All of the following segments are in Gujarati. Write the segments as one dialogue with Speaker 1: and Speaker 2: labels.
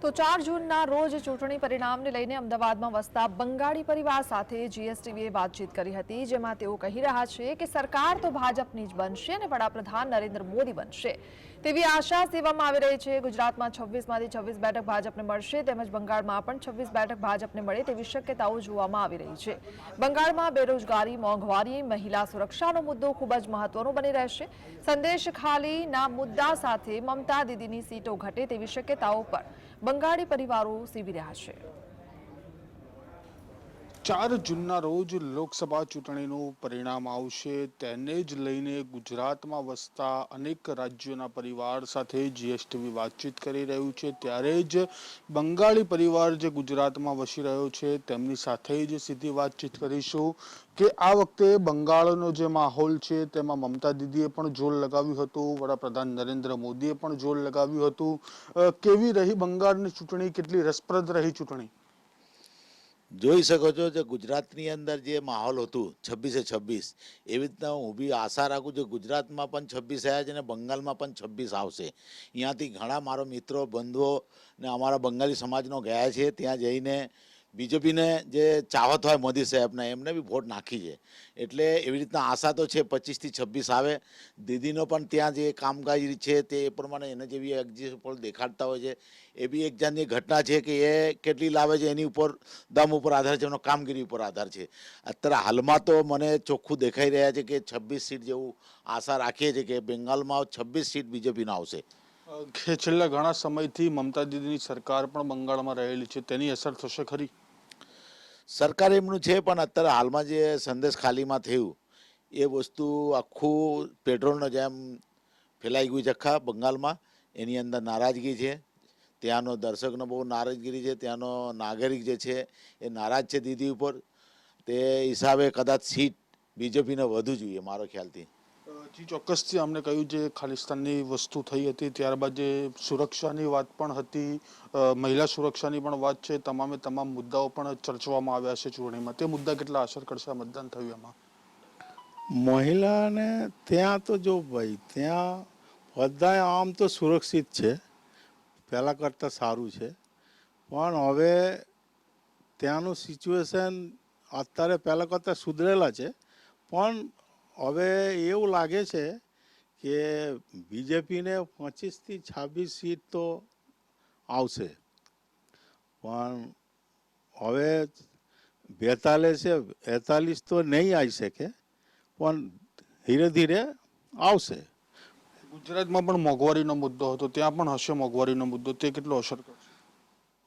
Speaker 1: તો ચાર જૂનના રોજ ચૂંટણી પરિણામને લઈને અમદાવાદમાં વસતા બંગાળી પરિવાર સાથે જીએસટીવીએ વાતચીત કરી હતી, જેમાં તેઓ કહી રહ્યા છે કે સરકાર તો ભાજપની જ બનશે અને વડાપ્રધાન નરેન્દ્ર મોદી બનશે. તેવી આશા સેવામાં આવી રહી છે. ગુજરાતમાં છવ્વીસમાંથી છવ્વીસ બેઠક ભાજપને મળશે, તેમજ બંગાળમાં પણ છવ્વીસ બેઠક ભાજપને મળે તેવી શક્યતાઓ જોવામાં આવી રહી છે. બંગાળમાં બેરોજગારી, મોંઘવારી, મહિલા સુરક્ષાનો મુદ્દો ખૂબ જ મહત્વનો બની રહેશે. સંદેશ ખાલીના મુદ્દા સાથે મમતા દીદીની સીટો ઘટે તેવી શક્યતાઓ પર. બંગાળી પરિવારો સીવી રહ્યા છે.
Speaker 2: ચાર જૂનના રોજ લોકસભા ચૂંટણીનું પરિણામ આવશે. તેને જ લઈને ગુજરાતમાં વસતા અનેક રાજ્યોના પરિવાર સાથે જીએસટીવી વાતચીત કરી રહ્યું છે. ત્યારે જ બંગાળી પરિવાર જે ગુજરાતમાં વસી રહ્યો છે, તેમની સાથે જ સીધી વાતચીત કરીશું કે આ વખતે બંગાળનો જે માહોલ છે, તેમાં મમતા દીદીએ પણ જોર લગાવ્યું હતું, વડાપ્રધાન નરેન્દ્ર મોદીએ પણ જોર લગાવ્યું હતું. કેવી રહી બંગાળની ચૂંટણી? કેટલી રસપ્રદ રહી ચૂંટણી?
Speaker 3: જોઈ શકો છો જે ગુજરાતની અંદર જે માહોલ હતું, છવ્વીસે છવ્વીસ, એવી રીતના હું બી આશા રાખું છું ગુજરાતમાં પણ છવ્વીસ આવ્યા છે અને બંગાળમાં પણ છવ્વીસ આવશે. અહીંયાથી ઘણા મારો મિત્રો, બંધુઓ ને અમારા બંગાળી સમાજનો ગયા છે, ત્યાં જઈને બીજેપીને જે ચાહત હોય મોદી સાહેબને, એમને બી વોટ નાખી છે. એટલે એવી રીતના આશા તો છે, પચીસથી છવ્વીસ આવે. દીદીનો પણ ત્યાં જે કામકાજ છે તે એ પ્રમાણે એને જેવી એક્ઝિટ દેખાડતા હોય છે. એ બી એક જાતની ઘટના છે કે એ કેટલી લાવે છે, એની ઉપર, દમ ઉપર આધાર છે, એનો કામગીરી ઉપર આધાર છે. અત્યારે હાલમાં તો મને ચોખ્ખું દેખાઈ રહ્યા છે કે છવ્વીસ સીટ જેવું આશા રાખીએ છીએ કે બેંગાલમાં છવ્વીસ સીટ બીજેપીનો આવશે.
Speaker 2: કે છેલ્લા ઘણા સમયથી મમતા દીદીની સરકાર પણ બંગાળમાં રહેલી છે, તેની અસર થશે ખરી?
Speaker 3: સરકાર એમનું છે, પણ અત્યારે હાલમાં જે સંદેશ ખાલીમાં થયું, એ વસ્તુ આખું પેટ્રોલનો જેમ ફેલાઈ ગયું છે આખા બંગાળમાં, એની અંદર નારાજગી છે. ત્યાંનો દર્શકનો બહુ નારાજગીરી છે, ત્યાંનો નાગરિક જે છે, એ નારાજ છે દીદી ઉપર. તે હિસાબે કદાચ સીટ બીજેપીને વધુ જોઈએ, મારો ખ્યાલથી.
Speaker 2: જી ચોક્કસથી અમને કહ્યું જે ખાલિસ્તાનની વસ્તુ થઈ હતી, ત્યારબાદ જે સુરક્ષાની વાત પણ હતી મહિલા સુરક્ષાની પણ વાત છે, તમામે તમામ મુદ્દાઓ પણ ચર્ચવામાં આવ્યા છે ચૂંટણીમાં. તે મુદ્દા કેટલા અસર કરશે મતદાન થયું એમાં?
Speaker 4: મહિલાને ત્યાં તો જો ભાઈ, ત્યાં બધા આમ તો સુરક્ષિત છે, પહેલાં કરતાં સારું છે. પણ હવે ત્યાંનું સિચ્યુએશન અત્યારે પહેલાં કરતાં સુધરેલા છે. પણ હવે એવું લાગે છે કે બીજેપીને પચીસથી છવ્વીસ સીટ તો આવશે. પણ હવે બેતાલીસે બેતાલીસ તો નહીં આવી શકે પણ ધીરે ધીરે આવશે.
Speaker 2: ગુજરાતમાં પણ મોંઘવારીનો મુદ્દો હતો ત્યાં પણ હશે મોંઘવારીનો મુદ્દો તે કેટલો અસર કરશે?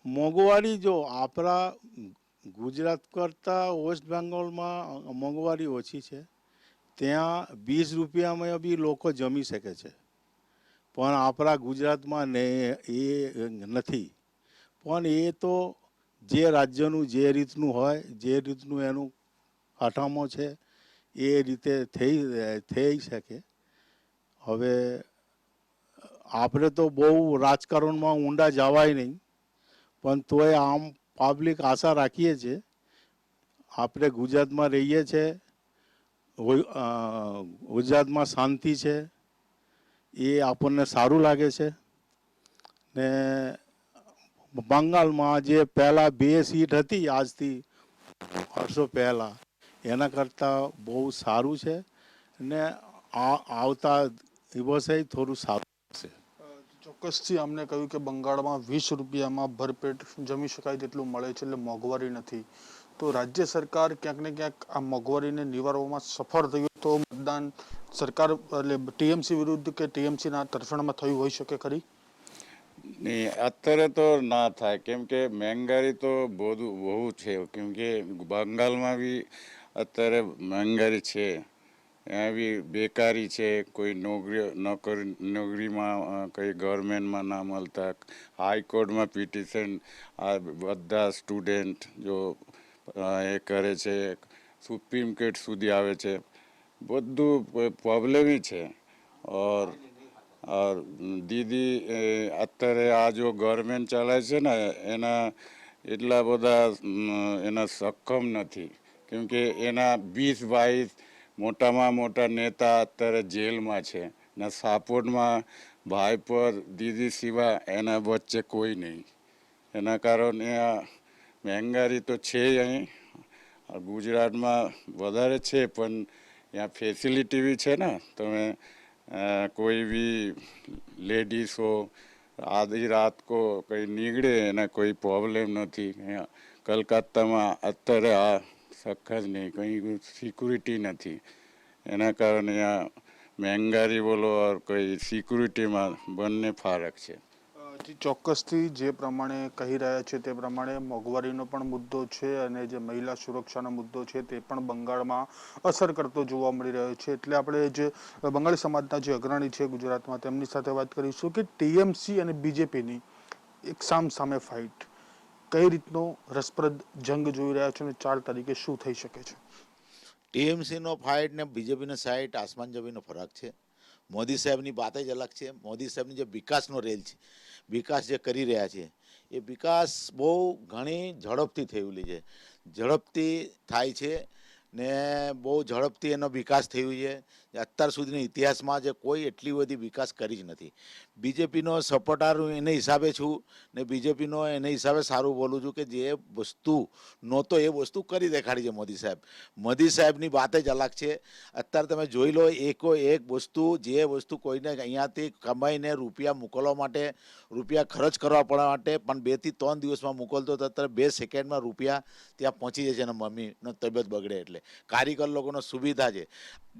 Speaker 4: મોંઘવારી જો આપણા ગુજરાત કરતાં વેસ્ટ બેંગોલમાં મોંઘવારી ઓછી છે ત્યાં વીસ રૂપિયામાં બી લોકો જમી શકે છે. પણ આપણા ગુજરાતમાં ને એ નથી. પણ એ તો જે રાજ્યનું જે રીતનું હોય, જે રીતનું એનું કાઠામો છે, એ રીતે થઈ થઈ શકે. હવે આપણે તો બહુ રાજકારણમાં ઊંડા જવાય નહીં, પણ તોય આમ પબ્લિક આશા રાખીએ છીએ. આપણે ગુજરાતમાં રહીએ છીએ ગુજરાતમાં શાંતિ છે, એ આપણને સારું લાગે છે. ને બંગાળમાં જે પહેલાં બે સીટ હતી આજથી વર્ષો પહેલાં, એના કરતાં બહુ સારું છે ને આ- આવતા દિવસે થોડું સારું છે
Speaker 2: ચોક્કસથી અમને કહ્યું કે બંગાળમાં વીસ રૂપિયામાં ભરપેટ જમી શકાય તેટલું મળે છે એટલે મોંઘવારી નથી. તો રાજ્ય સરકાર ક્યાંક ને ક્યાંક આ મોંઘવારીને નિવારવામાં સફળ થયું તો મતદાન સરકાર એટલે ટીએમસી વિરુદ્ધ કે ટીએમસીના તરફેણમાં થયું હોઈ શકે ખરી?
Speaker 5: નહીં, અત્યારે તો ના થાય. કેમ કે મહેંગારી તો બહુ બહુ છે. કેમ કે બંગાળમાં બી અત્યારે મહેંગારી છે. ત્યાં બી બેકારી છે. કોઈ નોકરી નોકરી, નોકરીમાં કંઈ ગવર્મેન્ટમાં ના મળતા. હાઈકોર્ટમાં પિટિશન, આ બધા સ્ટુડન્ટ જો એ કરે છે, સુપ્રીમ કોર્ટ સુધી આવે છે. બધું પ્રોબ્લેમ છે. ઓર દીદી અત્યારે આ જો ગવર્મેન્ટ ચાલે છે ને, એના એટલા બધા એના સક્ષમ નથી. કેમ કે એના વીસ બાવીસ મોટામાં મોટા નેતા અત્યારે જેલમાં છે. ને સાપોર્ટમાં ભાઈ પર, દીદી સિવાય એના વચ્ચે કોઈ નહીં. એના કારણે આ મહેંગાઈ તો છે અહીં. ગુજરાતમાં વધારે છે, પણ ત્યાં ફેસિલિટી બી છે ને. તમે કોઈ બી લેડીઝ હો આધી રાત કો કંઈ નીકળે એને કોઈ પ્રોબ્લેમ નથી. કલકત્તામાં અત્યારે આ સખત નહીં, કંઈ સિક્યુરિટી નથી. એના કારણે આ મહેંગારી બોલો ઓર કોઈ સિક્યુરિટીમાં બંને ફરક છે.
Speaker 2: ચોક્કસથી જે પ્રમાણે કહી રહ્યા છે તે પ્રમાણે મોંઘવારીનો પણ મુદ્દો છે અને જે મહિલા સુરક્ષાનો મુદ્દો છે તે પણ બંગાળમાં અસર કરતો જોવા મળી રહ્યો છે. એટલે આપણે જે બંગાળી સમાજના જે અગ્રણી છે ગુજરાતમાં તેમની સાથે વાત કરીશું કે ટીએમસી અને બીજેપીની એક સામ સામે ફાઇટ કઈ રીતનો રસપ્રદ જંગ જોઈ રહ્યા છે અને ચાર તારીખે શું થઈ શકે છે?
Speaker 3: ટીએમસીનો ફાઇટ ને બીજેપીનો સાઇટ આસમાન જમીનનો ફરક છે. મોદી સાહેબની વાત જ અલગ છે. મોદી સાહેબની જે વિકાસનો રેલ છે, વિકાસ જે કરી રહ્યા છે, એ વિકાસ બહુ ઘણી ઝડપથી થયેલી છે. ઝડપથી થાય છે ને બહુ ઝડપથી એનો વિકાસ થયો છે. અત્યાર સુધીના ઇતિહાસમાં જે કોઈ એટલી બધી વિકાસ કરી જ નથી. બીજેપીનો સપોર્ટર હું એને હિસાબે છું ને બીજેપીનો એને હિસાબે સારું બોલું છું કે જે વસ્તુ નહોતો એ વસ્તુ કરી દેખાડી છે મોદી સાહેબ. મોદી સાહેબની વાત જ અલગ છે. અત્યારે તમે જોઈ લો એકો એક વસ્તુ, જે વસ્તુ કોઈને અહીંયાથી કમાઈને રૂપિયા મોકલવા માટે, રૂપિયા ખર્ચ કરવા પડવા માટે પણ બેથી ત્રણ દિવસમાં મોકલતો તો અત્યારે બે સેકન્ડમાં રૂપિયા ત્યાં પહોંચી જાય છે અને મમ્મીનો તબિયત બગડે એટલે. કારીગર લોકોનો સુવિધા છે.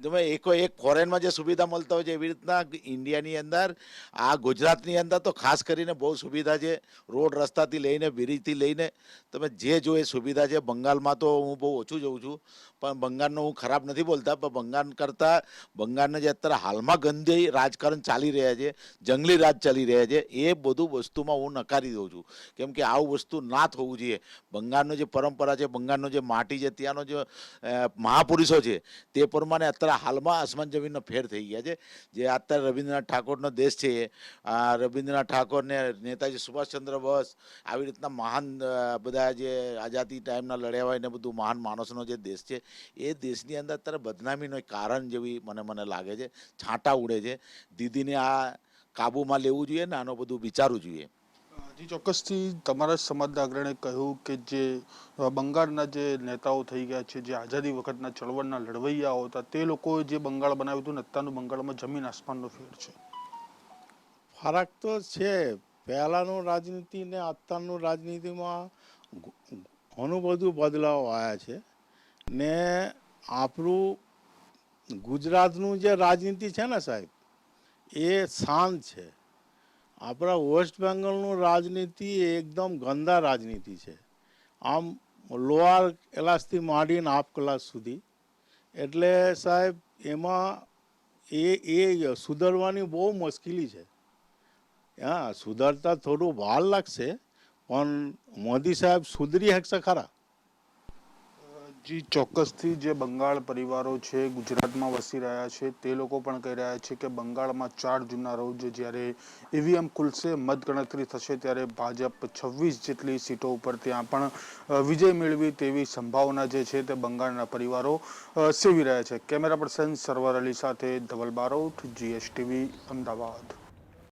Speaker 3: તમે એકો એક ફોરેનમાં જે સુવિધા મળતા હોય છે, એવી રીતના ઇન્ડિયાની અંદર, આ ગુજરાતની અંદર તો ખાસ કરીને બહુ સુવિધા છે. રોડ રસ્તાથી લઈને, બ્રિજથી લઈને, તમે જે જો એ સુવિધા છે, બંગાળમાં તો હું બહુ ઓછું જોઉં છું, પણ બંગાળનો હું ખરાબ નથી બોલતા, પણ બંગાળ કરતાં, બંગાળને જે અત્યારે હાલમાં ગંદી રાજકારણ ચાલી રહ્યા છે, જંગલી રાજ ચાલી રહ્યા છે, એ બધું વસ્તુમાં હું નકારી દઉં છું. કેમ કે આવું વસ્તુ ના થવું જોઈએ. બંગાળનો જે પરંપરા છે, બંગાળનો જે માટી છે, ત્યાંનો જે મહાપુરુષો છે, તે પ્રમાણે અત્યારે હાલમાં આસમાન જમીનનો ફેર થઈ ગયા છે. જે અત્યારે રવિન્દ્રનાથ ઠાકોરનો દેશ છે, આ રવિન્દ્રનાથ ઠાકોરને નેતાજી સુભાષચંદ્ર બોઝ આવી રીતના મહાન બધા જે આઝાદી ટાઈમના લડ્યા હોય ને બધું મહાન માણસનો જે દેશ છે, એ દેશની અંદર અત્યારે બદનામીનો કારણ જેવી મને મને લાગે છે. છાંટા ઉડે છે. દીદીને આ કાબૂમાં લેવું જોઈએ ને આનું બધું વિચારવું જોઈએ.
Speaker 2: ચોક્કસથી તમારા સમાજના અગ્રણે કહ્યું કે જે બંગાળના જે નેતાઓ થઈ ગયા છે, જે આઝાદી વખતના ચળવળના લડવૈયાઓ હતા, તે લોકોએ જે બંગાળ બનાવ્યું હતું ને, અત્યારનું બંગાળમાં જમીન આસમાનનો ફેર છે.
Speaker 4: ફરક તો છે. પહેલાંનું રાજનીતિ ને અત્યારનું રાજનીતિમાં ઘણું બધું બદલાવ આવ્યા છે ને આપણું ગુજરાતનું જે રાજનીતિ છે ને સાહેબ, એ શાંત છે. આપણા વેસ્ટ બેંગલનું રાજનીતિ એકદમ ગંદા રાજનીતિ છે. આમ લોઅર ક્લાસથી માંડીને હાફ ક્લાસ સુધી. એટલે સાહેબ, એમાં એ એ સુધરવાની બહુ મુશ્કેલી છે. હા, સુધરતા થોડું વાર લાગશે, પણ મોદી સાહેબ સુધરી શકશે ખરા.
Speaker 2: જી, ચોક્કસથી જે બંગાળ પરિવારો છે, ગુજરાતમાં વસી રહ્યા છે, તે લોકો પણ કહી રહ્યા છે કે બંગાળમાં ચાર જૂનના રોજ જ્યારે ઈવીએમ ખુલશે, મતગણતરી થશે, ત્યારે ભાજપ છવ્વીસ જેટલી સીટો ઉપર ત્યાં પણ વિજય મેળવી તેવી સંભાવના જે છે તે બંગાળના પરિવારો સેવી રહ્યા છે. કેમેરા પર્સન સરવર અલી સાથે ધવલ બારોટ, જીએસટીવી, અમદાવાદ.